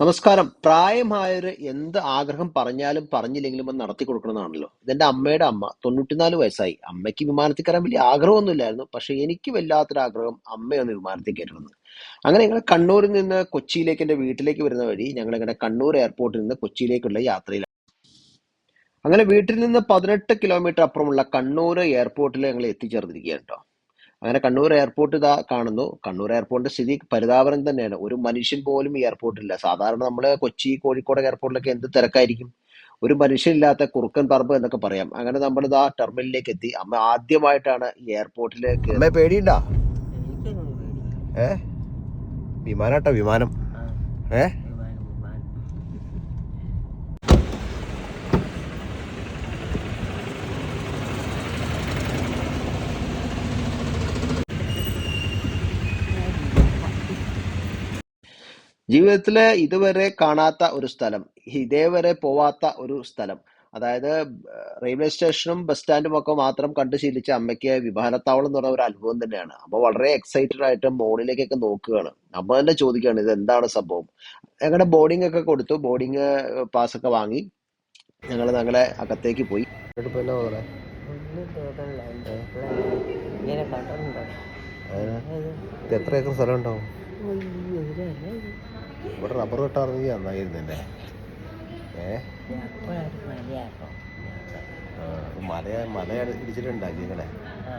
നമസ്കാരം. പ്രായമായവര് എന്ത് ആഗ്രഹം പറഞ്ഞാലും പറഞ്ഞില്ലെങ്കിലും അത് നടത്തി കൊടുക്കണമെന്നാണല്ലോ. ഇതെന്റെ അമ്മയുടെ അമ്മ. തൊണ്ണൂറ്റിനാല് വയസ്സായി. അമ്മയ്ക്ക് വിമാനത്തിൽ കയറാൻ വലിയ ആഗ്രഹമൊന്നുമില്ലായിരുന്നു. പക്ഷെ എനിക്ക് വല്ലാത്തൊരു ആഗ്രഹം അമ്മയൊന്ന് വിമാനത്തിൽ കയറുമെന്ന് അങ്ങനെ ഞങ്ങൾ കണ്ണൂരിൽ നിന്ന് കൊച്ചിയിലേക്ക് എന്റെ വീട്ടിലേക്ക് വരുന്ന വഴി ഞങ്ങൾ ഇങ്ങനെ കണ്ണൂർ എയർപോർട്ടിൽ നിന്ന് കൊച്ചിയിലേക്കുള്ള യാത്രയിലാണ്. അങ്ങനെ വീട്ടിൽ നിന്ന് പതിനെട്ട് കിലോമീറ്റർ അപ്പുറമുള്ള കണ്ണൂർ എയർപോർട്ടിൽ ഞങ്ങൾ എത്തിച്ചേർന്നിരിക്കുകയാണ് കേട്ടോ. അങ്ങനെ കണ്ണൂർ എയർപോർട്ട് ഇതാ കാണുന്നു. കണ്ണൂർ എയർപോർട്ടിന്റെ സ്ഥിതി പരിതാപനം തന്നെയാണ്. ഒരു മനുഷ്യൻ പോലും ഈ എയർപോർട്ടില്ല സാധാരണ നമ്മൾ കൊച്ചി കോഴിക്കോട് എയർപോർട്ടിലൊക്കെ എന്ത് തിരക്കായിരിക്കും? ഒരു മനുഷ്യനില്ലാത്ത കുറുക്കൻ പറമ്പ് എന്നൊക്കെ പറയാം. അങ്ങനെ നമ്മൾ ഇതാ ടെർമിനലിലേക്ക് എത്തി. അമ്മ ആദ്യമായിട്ടാണ് ഈ എയർപോർട്ടിലേക്ക് അമ്മ പേടിയുണ്ടാ? പേടിയില്ല. ഏ? വിമാനാട്ടോ വിമാനം. ഏഹ് ഏ? ജീവിതത്തിൽ ഇതുവരെ കാണാത്ത ഒരു സ്ഥലം ഇതേവരെ പോവാത്ത ഒരു സ്ഥലം. അതായത് റെയിൽവേ സ്റ്റേഷനും ബസ് സ്റ്റാൻഡും ഒക്കെ മാത്രം കണ്ടു ശീലിച്ച അമ്മയ്ക്ക് വിമാനത്താവളം എന്ന് പറഞ്ഞ ഒരു അനുഭവം തന്നെയാണ്. അപ്പോൾ വളരെ എക്സൈറ്റഡ് ആയിട്ട് മോണിലേക്കൊക്കെ നോക്കുകയാണ്. അമ്മ തന്നെ ചോദിക്കുകയാണ് ഇത് എന്താണ് സംഭവം? ഞങ്ങളുടെ ബോർഡിംഗ് ഒക്കെ കൊടുത്തു. ബോർഡിംഗ് പാസ് ഒക്കെ വാങ്ങി. ഞങ്ങൾ ഞങ്ങളെ അകത്തേക്ക് പോയി. എത്ര ഏക്കർ സ്ഥലം ഉണ്ടാവും. ഇവിടെ റബ്ബർ വെട്ടാർന്നെങ്കിൽ നന്നായിരുന്നല്ലേ ഏ? മല മല ഇടിച്ചിട്ടുണ്ടാക്കി ആ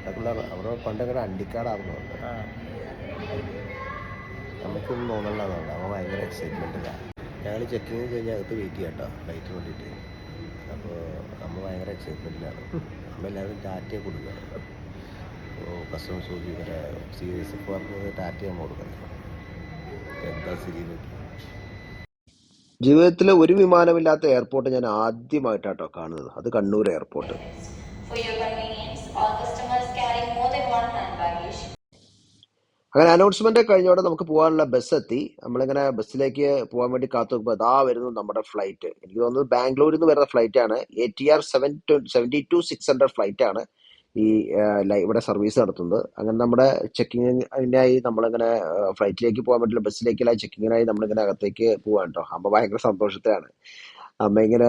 അതൊക്കെ അവിടെ പണ്ടങ്ങനെ അണ്ടിക്കാടായിരുന്നു നമുക്കൊന്നും തോന്നണ്ടാവുന്നുണ്ട് അവൻ ഭയങ്കര എക്സൈറ്റ്മെന്റിലാണ് ഞങ്ങൾ ചെക്കിങ് കഴിഞ്ഞ് അകത്ത് വെയിറ്റ് ചെയ്യാം കേട്ടോ ഫ്ലൈറ്റ് വേണ്ടിയിട്ട് അപ്പോൾ അമ്മ ഭയങ്കര എക്സൈറ്റ്മെന്റിലാണ് അമ്മ എല്ലാവരും ടാറ്റയെ അപ്പോൾ കസ്റ്റമേഴ്സ് നോക്കി ഇവരെ സി എസ് പറഞ്ഞത് ടാറ്റ അമ്മ കൊടുക്കുന്നത് എന്താ സ്ഥിതി ജീവിതത്തിൽ ഒരു വിമാനമില്ലാത്ത എയർപോർട്ട് ഞാൻ ആദ്യമായിട്ടാട്ടോ കാണുന്നത്. അത് കണ്ണൂർ എയർപോർട്ട്. അങ്ങനെ അനൗൺസ്മെന്റ് കഴിഞ്ഞോടെ നമുക്ക് പോകാനുള്ള ബസ് എത്തി. നമ്മളിങ്ങനെ ബസ്സിലേക്ക് പോകാൻ വേണ്ടി കാത്തു നോക്കുമ്പോൾ അതാ വരുന്നു നമ്മുടെ ഫ്ലൈറ്റ് എനിക്ക് തോന്നുന്നത് ബാംഗ്ലൂരിൽ നിന്ന് വരുന്ന ഫ്ലൈറ്റ് ആണ്. A T R seven seventy two six hundred flight ആണ്. ഈ ഇവിടെ സർവീസ് നടത്തുന്നത്. അങ്ങനെ നമ്മുടെ ചെക്കിങ്ങിനായി നമ്മളിങ്ങനെ ഫ്ലൈറ്റിലേക്ക് പോകാൻ പറ്റില്ല ബസ്സിലേക്കുള്ള ചെക്കിങ്ങിനായി നമ്മളിങ്ങനെ അകത്തേക്ക് പോകാൻ കേട്ടോ. അമ്മ ഭയങ്കര സന്തോഷത്തിലാണ്. അമ്മ ഇങ്ങനെ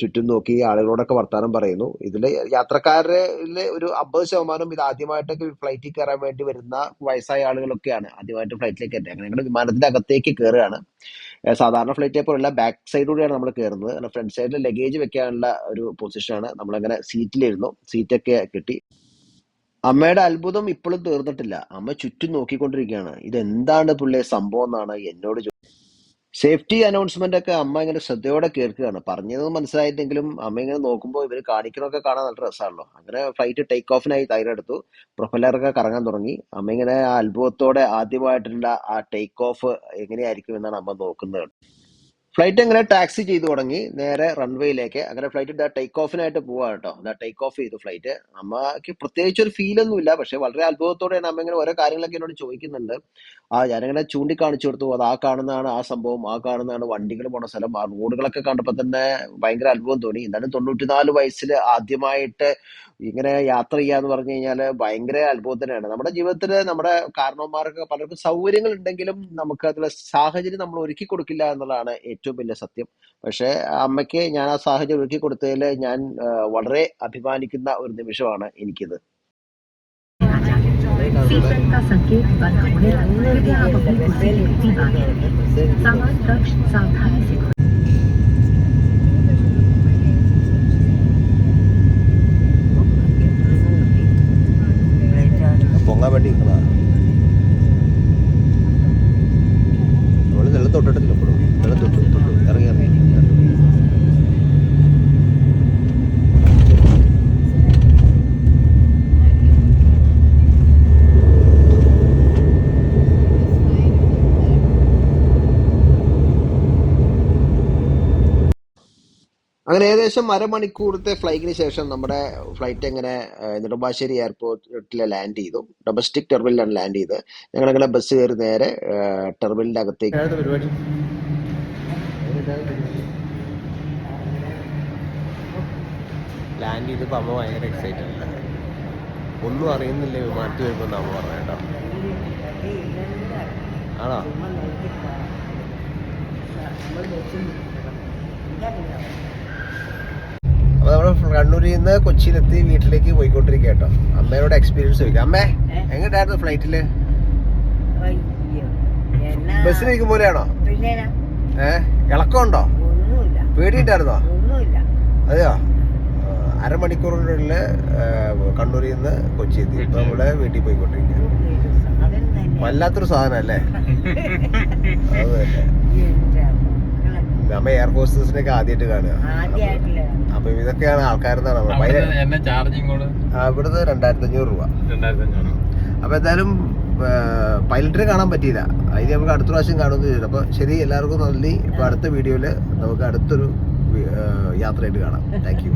ചുറ്റും നോക്കി ആളുകളോടൊക്കെ വർത്താനം പറയുന്നു. ഇതിൽ യാത്രക്കാരിൽ ഒരു അമ്പത് ശതമാനം ഇത് ആദ്യമായിട്ടൊക്കെ ഫ്ലൈറ്റിൽ കയറാൻ വേണ്ടി വരുന്ന വയസ്സായ ആളുകളൊക്കെയാണ് ആദ്യമായിട്ട് ഫ്ലൈറ്റിലേക്ക് കയറ്റുക അങ്ങനെ ഞങ്ങൾ വിമാനത്തിന്റെ അകത്തേക്ക് കയറുകയാണ്. സാധാരണ ഫ്ലൈറ്റ് പോലുള്ള ബാക്ക് സൈഡിലൂടെയാണ് നമ്മൾ കയറുന്നത് ഫ്രണ്ട് സൈഡിൽ ലഗേജ് വെക്കാനുള്ള ഒരു പൊസിഷനാണ് നമ്മളങ്ങനെ സീറ്റിലിരുന്നു സീറ്റൊക്കെ കിട്ടി. അമ്മയുടെ അത്ഭുതം ഇപ്പോഴും തീർന്നിട്ടില്ല. അമ്മ ചുറ്റും നോക്കിക്കൊണ്ടിരിക്കുകയാണ്. ഇത് എന്താണ് പുള്ളിയെ സംഭവം എന്നാണ് എന്നോട് ചോ- സേഫ്റ്റി അനൗൺസ്മെന്റ് ഒക്കെ അമ്മ ഇങ്ങനെ ശ്രദ്ധയോടെ കേൾക്കുകയാണ്. പറഞ്ഞത് മനസ്സിലായിട്ടെങ്കിലും അമ്മ ഇങ്ങനെ നോക്കുമ്പോൾ ഇവർ കാണിക്കണമൊക്കെ കാണാൻ നല്ല രസമാണല്ലോ അങ്ങനെ ഫ്ലൈറ്റ് ടേക്ക് ഓഫിനായി തയ്യാറെടുത്തു പ്രൊഫലറൊക്കെ കറങ്ങാൻ തുടങ്ങി. അമ്മ ഇങ്ങനെ അത്ഭുതത്തോടെ ആദ്യമായിട്ടുള്ള ആ ടേക്ക് ഓഫ് എങ്ങനെയായിരിക്കും എന്നാണ് അമ്മ നോക്കുന്നത്. ഫ്ലൈറ്റ് അങ്ങനെ ടാക്സി ചെയ്തു തുടങ്ങി. നേരെ റൺവേയിലേക്ക്. അങ്ങനെ ഫ്ലൈറ്റ് ടേക്ക് ഓഫിനായിട്ട് പോവാ കേട്ടോ. ഇതാ ടേക്ക് ഓഫ് ചെയ്തു ഫ്ലൈറ്റ് അമ്മയ്ക്ക് പ്രത്യേകിച്ച് ഒരു ഫീൽ ഒന്നും ഇല്ല. പക്ഷെ വളരെ അത്ഭുതത്തോടെയാണ് അമ്മ ഇങ്ങനെ ഓരോ കാര്യങ്ങളൊക്കെ എന്നോട് ചോദിക്കുന്നുണ്ട്. ആ ഞാനിങ്ങനെ ചൂണ്ടിക്കാണിച്ചു കൊടുത്തു. അത് ആ കാണുന്നതാണ് ആ സംഭവം ആ കാണുന്നതാണ് വണ്ടികൾ പോണ സ്ഥലം. ആ റോഡുകളൊക്കെ കണ്ടപ്പോൾ തന്നെ ഭയങ്കര അത്ഭുതം തോന്നി. എന്നാലും തൊണ്ണൂറ്റിനാല് വയസ്സിൽ ആദ്യമായിട്ട് ഇങ്ങനെ യാത്ര ചെയ്യാന്ന് പറഞ്ഞു കഴിഞ്ഞാൽ ഭയങ്കര അത്ഭുതം തന്നെയാണ്. നമ്മുടെ ജീവിതത്തിൽ നമ്മുടെ കാരണവന്മാർക്ക് പലർക്കും സൗകര്യങ്ങൾ ഉണ്ടെങ്കിലും നമുക്ക് അതിലെ സാഹചര്യം നമ്മൾ ഒരുക്കി കൊടുക്കില്ല എന്നുള്ളതാണ് വലിയ സത്യം പക്ഷെ അമ്മയ്ക്ക് ഞാൻ ആ സാഹചര്യം ഒരുക്കി കൊടുത്തതിൽ ഞാൻ ആ, വളരെ അഭിമാനിക്കുന്ന ഒരു നിമിഷമാണ് എനിക്കിത് सीजन का संकेत बंद होने तक कृपया आप अपनी कुर्सी की स्थिति बांधें सामान कक्ष सावधानी से खोलें। അങ്ങനെ ഏകദേശം അരമണിക്കൂറത്തെ ഫ്ലൈറ്റിന് ശേഷം നമ്മുടെ ഫ്ലൈറ്റ് എങ്ങനെ നെടുമ്പാശ്ശേരി എയർപോർട്ടിൽ ലാൻഡ് ചെയ്തു. ഡൊമസ്റ്റിക് ടെർമിനലാണ് ലാൻഡ് ചെയ്ത്. ഞങ്ങൾ അങ്ങനെ ബസ് കയറി നേരെ ടെർമിനലിന്റെ അകത്തേക്ക് ലാൻഡ് ചെയ്തപ്പോൾ അമ്മ ഭയങ്കര എക്സൈറ്റഡ് ആണ്. ഒന്നും അറിയുന്നില്ല. വിമാനത്തിൽ വരുമ്പോൾ അമ്മ പറഞ്ഞു കേട്ടോ. ആണോ? നമ്മൾ ബസ്സിൽ നിൽക്കണം എനിക്കറിയാം അപ്പൊ നമ്മൾ കണ്ണൂരിൽ നിന്ന് കൊച്ചിയിലെത്തി വീട്ടിലേക്ക് പോയിക്കൊണ്ടിരിക്കുക കേട്ടോ. അമ്മയോട് എക്സ്പീരിയൻസ് ചോദിക്കാം. അമ്മേ? എങ്ങോട്ടായിരുന്നു ഫ്ലൈറ്റിൽ അയ്യോ എന്നാ? ബസ്സിലിരിക്കും പോലെയാണോ? ഏ ഏഹ് ഇളക്കമുണ്ടോ? ഒന്നുമില്ല. അതെയോ? അരമണിക്കൂറിനുള്ളിൽ അരമണിക്കൂറിനുള്ളിൽ കണ്ണൂരിൽ നിന്ന് കൊച്ചി എത്തി ഇപ്പൊ നമ്മൾ വീട്ടിൽ പോയിക്കൊണ്ടിരിക്കുക വല്ലാത്തൊരു സാധനം അല്ലേ അത് തന്നെ എന്റെ മക്കളെ നമ്മ എയർ ഹോസ്റ്റേഴ്സിനൊക്കെ ആദ്യമായിട്ട് കാണുക. അപ്പൊ ഇതൊക്കെയാണ് ആൾക്കാരെന്നാണ് ഇവിടുന്ന് രണ്ടായിരത്തി അഞ്ഞൂറ് രൂപ അപ്പൊ എന്തായാലും പൈലറ്റിനെ കാണാൻ പറ്റിയില്ല. അതിന് നമുക്ക് അടുത്ത പ്രാവശ്യം കാണുമെന്ന് ചെയ്തു അപ്പൊ ശരി എല്ലാവർക്കും നന്ദി. ഇപ്പൊ അടുത്ത വീഡിയോയിൽ നമുക്ക് അടുത്തൊരു യാത്രയായിട്ട് കാണാം. Thank you